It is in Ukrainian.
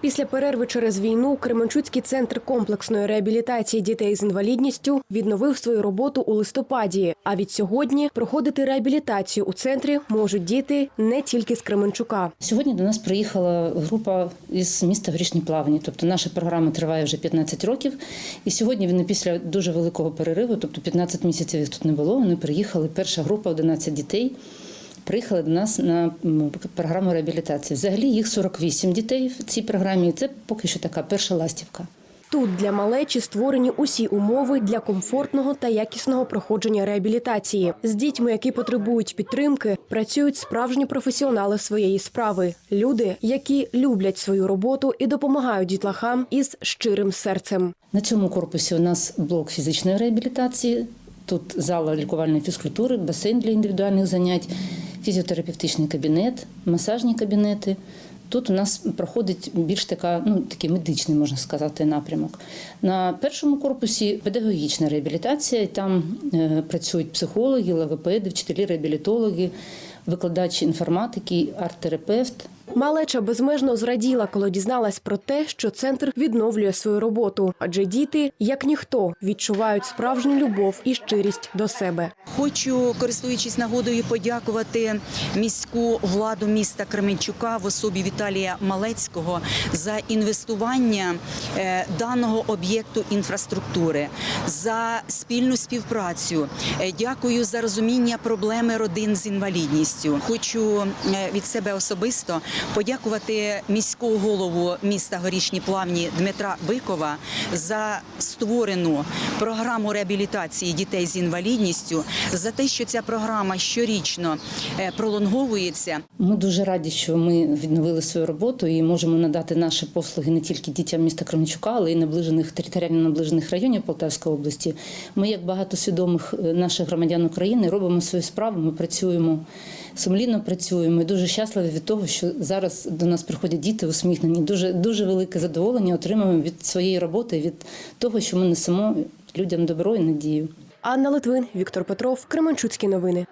Після перерви через війну Кременчуцький центр комплексної реабілітації дітей з інвалідністю відновив свою роботу у листопаді. А від сьогодні проходити реабілітацію у центрі можуть діти не тільки з Кременчука. Сьогодні до нас приїхала група із міста Горішні Плавні. Тобто наша програма триває вже 15 років. І сьогодні вони після дуже великого перериву, тобто 15 місяців їх тут не було. Вони приїхали. Перша група 11 дітей. Приїхали до нас на програму реабілітації. Взагалі їх 48 дітей в цій програмі. Це поки що така перша ластівка. Тут для малечі створені усі умови для комфортного та якісного проходження реабілітації. З дітьми, які потребують підтримки, працюють справжні професіонали своєї справи. Люди, які люблять свою роботу і допомагають дітлахам із щирим серцем. На цьому корпусі у нас блок фізичної реабілітації. Тут зала лікувальної фізкультури, басейн для індивідуальних занять, фізіотерапевтичний кабінет, масажні кабінети. Тут у нас проходить більш така, ну такий медичний, можна сказати, напрямок. На першому корпусі педагогічна реабілітація. Там е, працюють психологи, логопеди, вчителі, реабілітологи, викладачі інформатики, арт-терапевт. Малеча безмежно зраділа, коли дізналась про те, що центр відновлює свою роботу, адже діти, як ніхто, відчувають справжню любов і щирість до себе. Хочу, користуючись нагодою, подякувати міську владу міста Кременчука в особі Віталія Малецького за інвестування е, даного об'єкту інфраструктури, за спільну співпрацю. Е, Дякую за розуміння проблеми родин з інвалідністю. Хочу е, від себе особисто подякувати міського голову міста Горішні Плавні Дмитра Бикова за створену програму реабілітації дітей з інвалідністю, за те, що ця програма щорічно е, пролонговується. Ми дуже раді, що ми відновили свою роботу і можемо надати наші послуги не тільки дітям міста Кременчука, але й наближених територіально наближених районів Полтавської області. Ми, як багато свідомих е, наших громадян України, робимо свою справу. Ми працюємо сумлінно працюємо. І дуже щасливі від того, що зараз до нас приходять діти усміхнені. Дуже дуже велике задоволення отримуємо від своєї роботи, від того, що ми несемо людям добро і надію. Анна Литвин, Віктор Петров, Кременчуцькі новини.